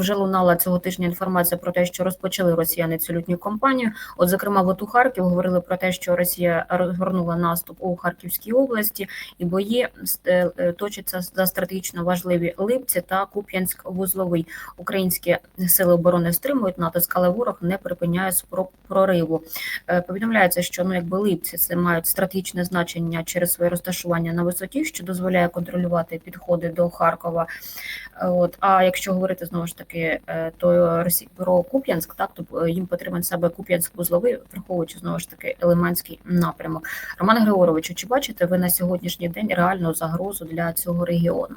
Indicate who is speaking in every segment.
Speaker 1: вже лунала цього тижня інформація про те, що розпочали росіяни цю лютню кампанію. От, зокрема, от у Харків говорили про те, що Росія розгорнула наступ у Харківській області, і бої е, е, точаться за стратегічно важливі Липці та Куп'янськ-Вузловий. Українські сили оборони стримують натиск, але ворог не припиняє спроб прориву. Е, Повідомляється, що ну якби Липці це мають стратегічне значення через своє розташування на висоті, що дозволяє контролювати підходи до Харкова. От а якщо говорити знову ж таки, е, то Росі про Куп'янськ, так то е, їм потрібен себе Куп'янськ-Вузловий, враховуючи знову ж таки Лиманський напрямок. Роман Григорович, чи бачите ви на сьогоднішній день реальну загрозу для цього регіону?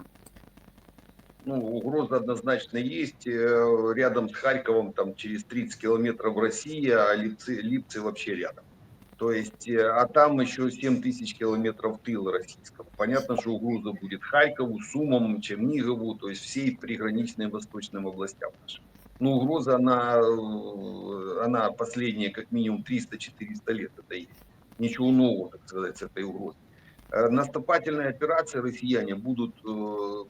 Speaker 2: Ну, угроза однозначно есть. Э, Рядом с Харьковом, там через 30 километров Россия, а Липцы, Липцы вообще рядом. То есть, э, а там еще 7 тысяч километров тыла российского. Понятно, что угроза будет Харькову, Сумам, Чернигову, то есть всей приграничной восточным областям нашим. Но угроза, она, э, она последние как минимум 300-400 лет это есть. Ничего нового, так сказать, с этой угрозой. Э, Наступательные операции россияне будут э,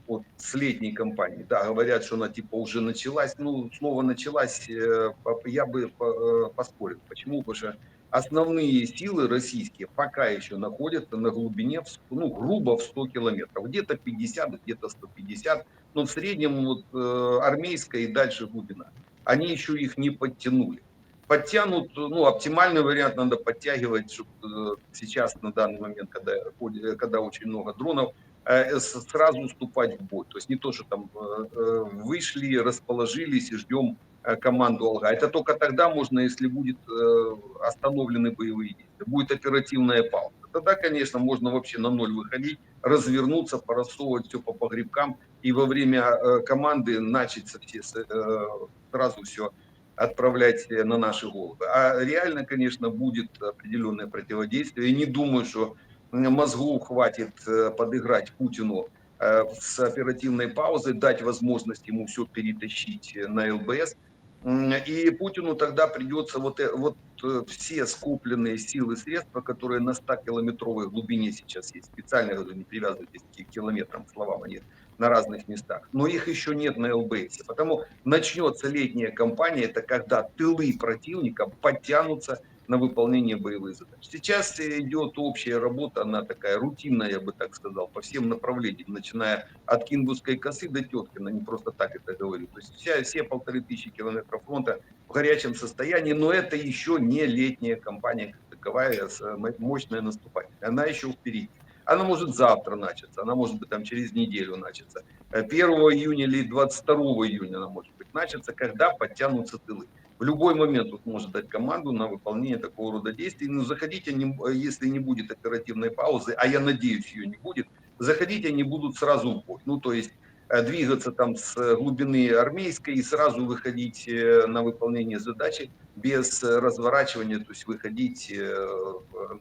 Speaker 2: вот с летней кампании. Да, говорят, что она типа уже началась. Ну, слово началась, я бы по- поспорил. Почему? Потому что основные силы российские пока еще находятся на глубине, ну, грубо в 100 километров. Где-то 50, где-то 150. Но в среднем вот, э, армейская и дальше глубина. Они еще их не подтянули подтянут, ну, оптимальный вариант надо подтягивать, чтобы сейчас, на данный момент, когда, ходит- когда очень много дронов, э, сразу уступать в бой. То есть не то, что там э, э, вышли, расположились и ждем э, команду Алга. Это только тогда можно, если будет э, остановлены боевые действия, будет оперативная пауза. Тогда, конечно, можно вообще на ноль выходить, развернуться, порассовывать все по погребкам и во время э, команды начать все, э, сразу все отправлять э, на наши головы. А реально, конечно, будет определенное противодействие. И не думаю, что мозгу хватит э, подыграть Путину э, с оперативной паузой, дать возможность ему все перетащить на ЛБС. И Путину тогда придется вот, э- вот э, все скопленные силы средства, которые на 100-километровой глубине сейчас есть, специально говорю, не привязывайтесь к километрам, словам, они на разных местах, но их еще нет на ЛБС. Потому начнется летняя кампания, это когда тылы противника подтянутся на выполнение боевых задач. Сейчас идет общая работа, она такая рутинная, я бы так сказал, по всем направлениям, начиная от Кинбургской косы до Теткина, не просто так это говорю. То есть вся, все полторы тысячи километров фронта в горячем состоянии, но это еще не летняя кампания как таковая, с- мощная наступательная. Она еще впереди. Она может завтра начаться, она может быть там через неделю начаться. Э, 1 июня или 22 июня она может быть начаться, когда подтянутся тылы. В любой момент тут может дать команду на выполнение такого рода действий. Но заходите, если не будет оперативной паузы, а я надеюсь, ее не будет, заходить они будут сразу в бой. Ну, то есть э, двигаться там с глубины армейской и сразу выходить э, на выполнение задачи без разворачивания, то есть выходить э,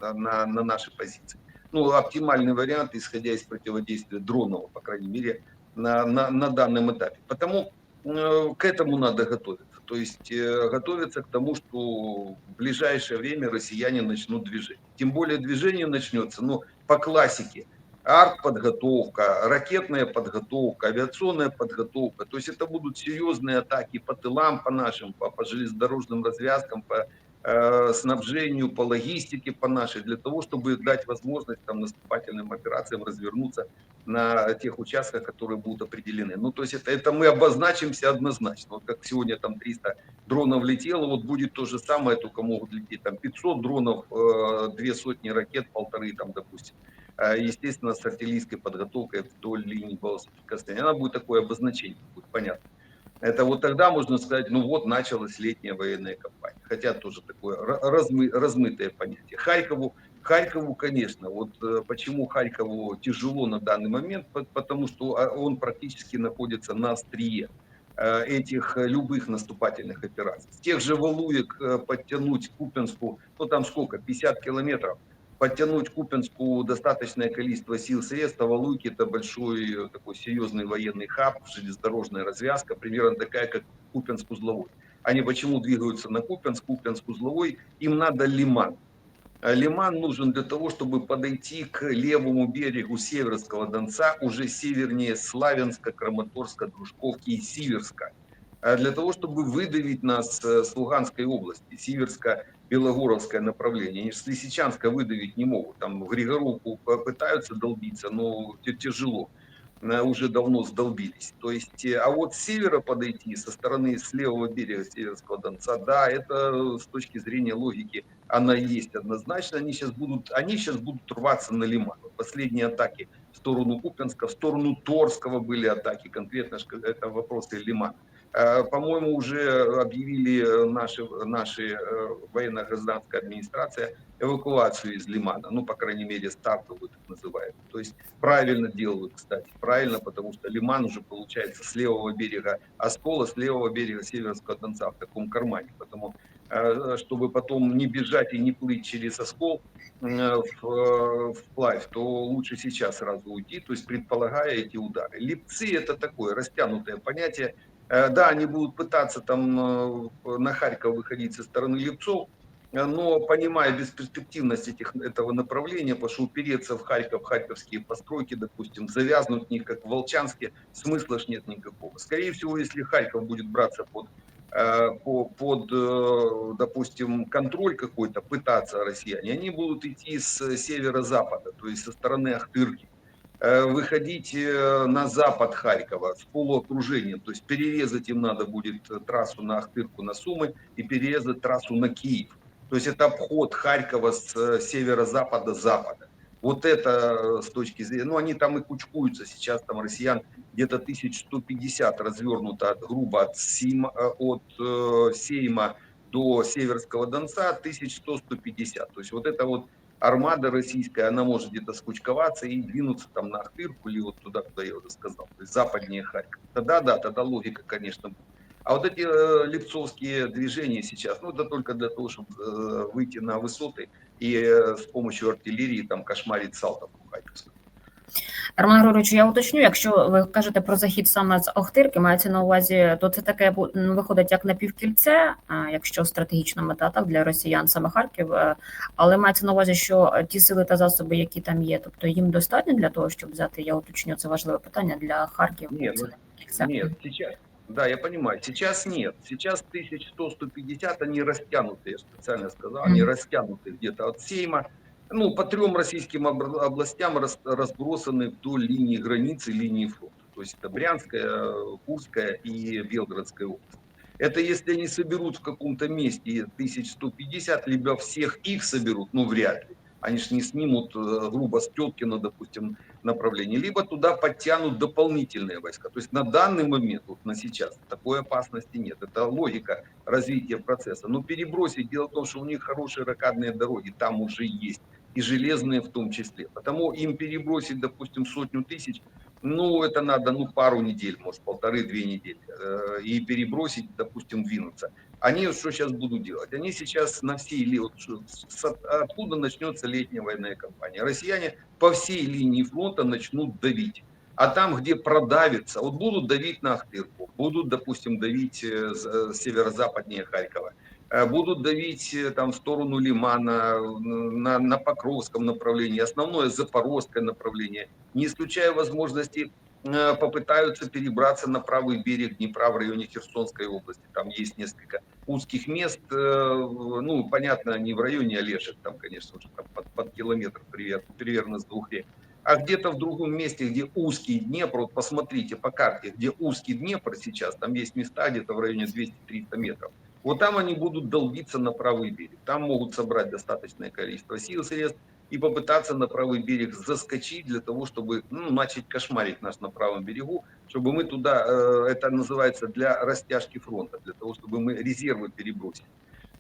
Speaker 2: на, на- на наши позиции. Ну, оптимальный вариант, исходя из противодействия дронов, по крайней мере, на, на, на данном этапе. Потому к этому надо готовиться. То есть э, готовиться к тому, что в ближайшее время россияне начнут движение. Тем более движение начнется, ну, по классике. Артподготовка, ракетная подготовка, авиационная подготовка. То есть это будут серьезные атаки по тылам, по нашим, по, по железнодорожным развязкам, по снабжению, по логистике, по нашей, для того, чтобы дать возможность там, наступательным операциям развернуться на тех участках, которые будут определены. Ну, то есть это, это мы обозначимся однозначно. Вот как сегодня там 300 дронов летело, вот будет то же самое, только могут лететь там 500 дронов, э, две сотни ракет, полторы там, допустим. Э, Естественно, с артиллерийской подготовкой вдоль линии соприкосновения. Она будет такое обозначение, будет понятно. Это вот тогда можно сказать, ну вот началась летняя военная кампания. Хотя тоже такое ра- размы- размытое понятие. Харькову, Харькову, конечно, вот э, почему Харькову тяжело на данный момент, По- потому что а, он практически находится на острие э, этих э, любых наступательных операций. С тех же Валуек подтянуть Купинску, ну там сколько, 50 километров, подтянуть Купинску достаточное количество сил и средств, а Валуйки это большой такой серьезный военный хаб, железнодорожная развязка, примерно такая, как Купинск-Узловой. Они почему двигаются на Купинск, Купинск-Узловой? Им надо лиман. А Лиман нужен для того, чтобы подойти к левому берегу Северского Донца, уже севернее Славянска, Краматорска, Дружковки и Сиверска. э, для того, чтобы выдавить нас э, с Луганской области, Сиверско-Белогоровское направление. Они же с Лисичанска выдавить не могут. Там в Григоровку пытаются долбиться, но тяжело. Э, Уже давно сдолбились. То есть, э, а вот с севера подойти, со стороны с левого берега Северского Донца, да, это с точки зрения логики она есть однозначно. Они сейчас будут, они сейчас будут рваться на Лиман. Последние атаки в сторону Купянска, в сторону Торского были атаки, конкретно это вопросы Лимана. Э, По-моему, уже объявили э, наши, наши э, военно-гражданская администрация эвакуацию из Лимана, ну, по крайней мере, стартовую так называемую. То есть правильно делают, кстати, правильно, потому что Лиман уже получается с левого берега Оскола, с левого берега Северского Донца в таком кармане. Потому э, чтобы потом не бежать и не плыть через Оскол вплавь, то лучше сейчас сразу уйти, то есть предполагая эти удары. Липцы это такое растянутое понятие. Э, Да, они будут пытаться там э, на Харьков выходить со стороны Липцов, э, но понимая бесперспективность этих, этого направления, потому что упереться в Харьков, харьковские постройки, допустим, завязнуть в них, как в Волчанске, смысла ж нет никакого. Скорее всего, если Харьков будет браться под по- под, допустим, контроль какой-то, пытаться россияне, они будут идти с северо-запада, то есть со стороны Ахтырки, выходить э, на запад Харькова с полуокружением, то есть перерезать им надо будет э, трассу на Ахтырку, на Сумы и перерезать трассу на Киев. То есть это обход Харькова с э, северо-запада-запада. Вот это э, с точки зрения, ну они там и кучкуются сейчас, там россиян где-то 1150 развернуто от, грубо от, Сима, э, от э, Сейма до Северского Донца, 1100-150. То есть вот это вот армада российская, она может где-то скучковаться и двинуться там на Ахтырку или вот туда, куда я уже сказал, то есть западнее Харьков. Тогда да, тогда логика, конечно, будет. А вот эти э, липцовские движения сейчас, ну это только для того, чтобы э, выйти на высоты и э, с помощью артиллерии там кошмарить Салтовку Харьковскую.
Speaker 1: Роман Григорович, я уточню, якщо ви кажете про захід саме з Охтирки, мається на увазі, то це таке виходить як напівкільце, якщо стратегічна мета так для росіян саме Харків, е, але мається на увазі, що ті сили та засоби, які там є, тобто їм достатньо для того, щоб взяти, я уточню, це важливе питання для Харків.
Speaker 2: Ні,
Speaker 1: це
Speaker 2: ну. Нет, сейчас, да, я понимаю, сейчас нет. Сейчас 1100-150, они растянуты, я специально сказал, они растянуты где-то от Сейма, ну, по трем российским областям разбросаны вдоль линии границы, линии фронта. То есть это Брянская, Курская и Белгородская область. Это если они соберут в каком-то месте 1150, либо всех их соберут, ну, вряд ли. Они же не снимут, э, грубо, с Теткина, допустим, направлении, либо туда подтянут дополнительные войска. То есть на данный момент, вот на сейчас, такой опасности нет. Это логика развития процесса. Но перебросить, дело в том, что у них хорошие ракадные дороги, там уже есть, и железные в том числе. Потому им перебросить, допустим, сотню тысяч, ну, это надо, ну, пару недель, может, полторы-две недели, э, и перебросить, допустим, двинуться. Они что сейчас будут делать? Они сейчас на всей, ли- вот, что- с- откуда начнется летняя военная кампания? Россияне по всей линии фронта начнут давить. А там, где продавится, вот будут давить на Ахтырку, будут, допустим, давить э, э, северо-западнее Харькова, будут давить э, там в сторону Лимана, э, на, на Покровском направлении, основное Запорожское направление, не исключая возможности э, попытаются перебраться на правый берег Днепра в районе Херсонской области. Там есть несколько узких мест, э, ну, понятно, не в районе Олешек, там, конечно, уже там под, под километр примерно с двух рек, а где-то в другом месте, где узкий Днепр, вот посмотрите по карте, где узкий Днепр сейчас, там есть места где-то в районе 200-300 метров. Вот там они будут долбиться на правый берег. Там могут собрать достаточное количество сил, средств и попытаться на правый берег заскочить для того, чтобы ну, начать кошмарить нас на правом берегу, чтобы мы туда, э, это называется для растяжки фронта, для того, чтобы мы резервы перебросили.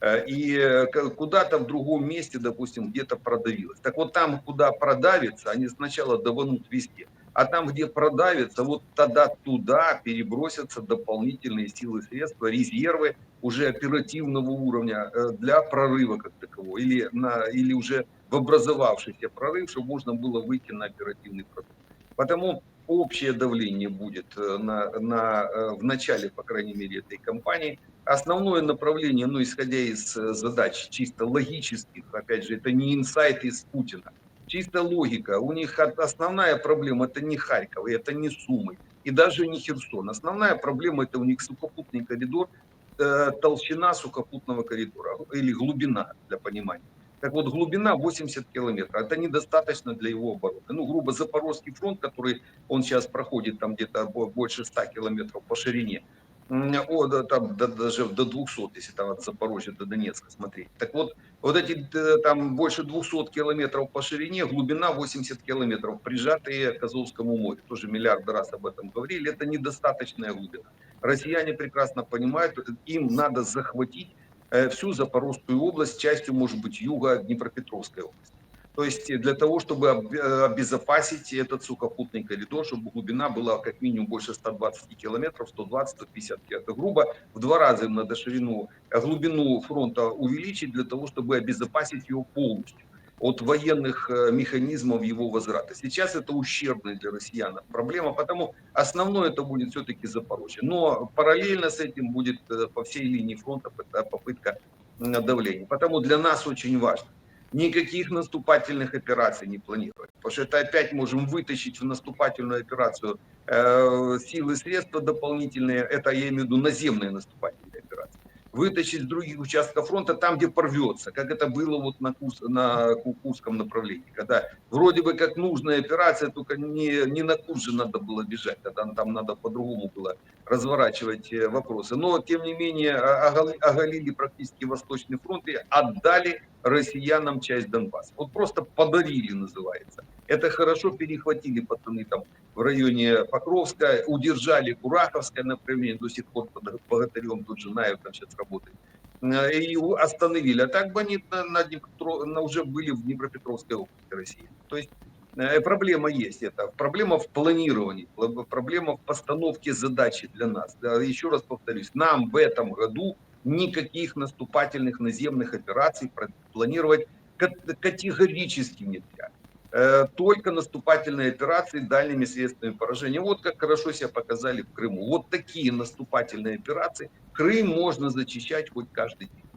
Speaker 2: Э, И э, куда-то в другом месте, допустим, где-то продавилось. Так вот там, куда продавится, они сначала даванут везде. А там, где продавится, вот тогда туда перебросятся дополнительные силы, средства, резервы уже оперативного уровня э, для прорыва как такового. Или, на, или уже в образовавшийся прорыв, чтобы можно было выйти на оперативный продукт. Потому общее давление будет э, на, на, э, в начале, по крайней мере, этой кампании. Основное направление, ну, исходя из задач чисто логических, опять же, это не инсайт из Путина, чисто логика. У них основная проблема это не Харьков, это не Сумы, и даже не Херсон. Основная проблема это у них сухопутный коридор, э, толщина сухопутного коридора или глубина для понимания. Так вот, глубина 80 километров. Это недостаточно для его обороны. Ну, грубо, Запорожский фронт, который он сейчас проходит там где-то бо- больше 100 километров по ширине, о, да, там да- даже до 200, если там от Запорожья до Донецка смотреть. Так вот, вот эти э, там больше 200 километров по ширине, глубина 80 километров, прижатые к Азовскому морю. Тоже миллиард раз об этом говорили. Это недостаточная глубина. Россияне прекрасно понимают, им надо захватить э, всю Запорожскую область, частью, может быть, юга Днепропетровской области. То есть э, для того, чтобы об- э, обезопасить этот сухопутный коридор, чтобы глубина была как минимум больше 120 километров, 120-150 километров. Грубо в два раза им надо ширину, э, глубину фронта увеличить для того, чтобы обезопасить его полностью от военных э, механизмов его возврата. Сейчас это ущербная для россиян проблема, потому основное это будет все-таки Запорожье. Но параллельно с этим будет по всей линии фронта попытка давления. Потому для нас очень важно никаких наступательных операций не планировать. Потому что это опять можем вытащить в наступательную операцию э, силы, средства дополнительные, это я имею в виду наземные наступательные. Вытащить с других участков фронта там, где порвется, как это было вот на, Курс, на Ку- Курском направлении, когда вроде бы как нужная операция, только не, не на Курс же надо было бежать, тогда там надо по-другому было разворачивать э, вопросы. Но, тем не менее, огол- оголили практически Восточный фронт и отдали россиянам часть Донбасса. Вот просто подарили, называется. Это хорошо перехватили пацаны там в районе Покровска, удержали Кураховское направление, до сих пор под Богатырем, тут Жинаев там сейчас работает, Э, и его остановили. А так бы они на, на Днепро- на- уже были в Днепропетровской области России. То есть э, проблема есть. Это проблема в планировании, пла- проблема в постановке задачи для нас. Еще раз повторюсь, нам в этом году никаких наступательных наземных операций планировать кат- категорически нельзя. Э, Только наступательные операции дальними средствами поражения. Вот как хорошо себя показали в Крыму. Вот такие наступательные операции Крым можно зачищать хоть каждый день.